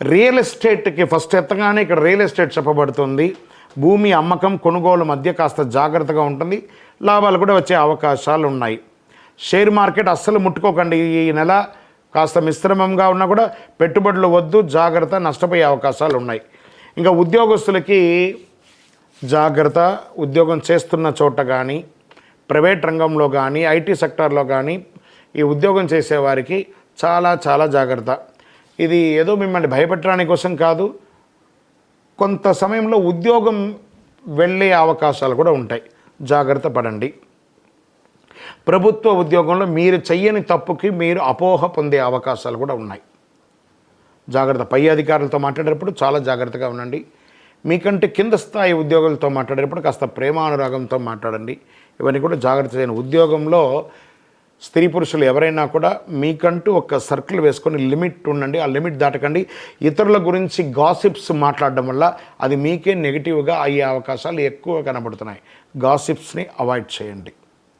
Real ఎస్టేట్కి first ఎత్తగానే ఇక్కడ real estate చెప్పబడుతుంది. భూమి అమ్మకం కొనుగోలు మధ్య కాస్త జాగ్రత్తగా ఉంటుంది. లాభాలు కూడా వచ్చే అవకాశాలు ఉన్నాయి. షేర్ మార్కెట్ అస్సలు ముట్టుకోకండి. ఈ నెల కాస్త మిశ్రమంగా ఉన్నా కూడా పెట్టుబడులు వద్దు జాగ్రత్త నష్టపోయే అవకాశాలు ఉన్నాయి. ఇంకా ఉద్యోగస్తులకి జాగ్రత్త ఉద్యోగం చేస్తున్న చోట కానీ ప్రైవేట్ రంగంలో కానీ ఐటీ సెక్టార్లో కానీ ఈ ఉద్యోగం చేసేవారికి చాలా చాలా జాగ్రత్త. ఇది ఏదో మిమ్మల్ని భయపెట్టడానికి కోసం కాదు కొంత సమయంలో ఉద్యోగం వెళ్ళే అవకాశాలు కూడా ఉంటాయి. జాగ్రత్త పడండి. ప్రభుత్వ ఉద్యోగంలో మీరు చెయ్యని తప్పుకి మీరు అపోహ పొందే అవకాశాలు కూడా ఉన్నాయి. జాగ్రత్త పై అధికారులతో మాట్లాడేటప్పుడు చాలా జాగ్రత్తగా ఉండండి. మీకంటే కింద స్థాయి ఉద్యోగులతో మాట్లాడేటప్పుడు కాస్త ప్రేమానురాగంతో మాట్లాడండి. ఇవన్నీ కూడా జాగ్రత్త చేయని ఉద్యోగంలో స్త్రీ పురుషులు ఎవరైనా కూడా మీకంటూ ఒక సర్కిల్ వేసుకొని లిమిట్ ఉండండి ఆ లిమిట్ దాటకండి. ఇతరుల గురించి గాసిప్స్ మాట్లాడడం వల్ల అది మీకే నెగిటివ్గా అయ్యే అవకాశాలు ఎక్కువ కనబడుతున్నాయి. గాసిప్స్ని అవాయిడ్ చేయండి.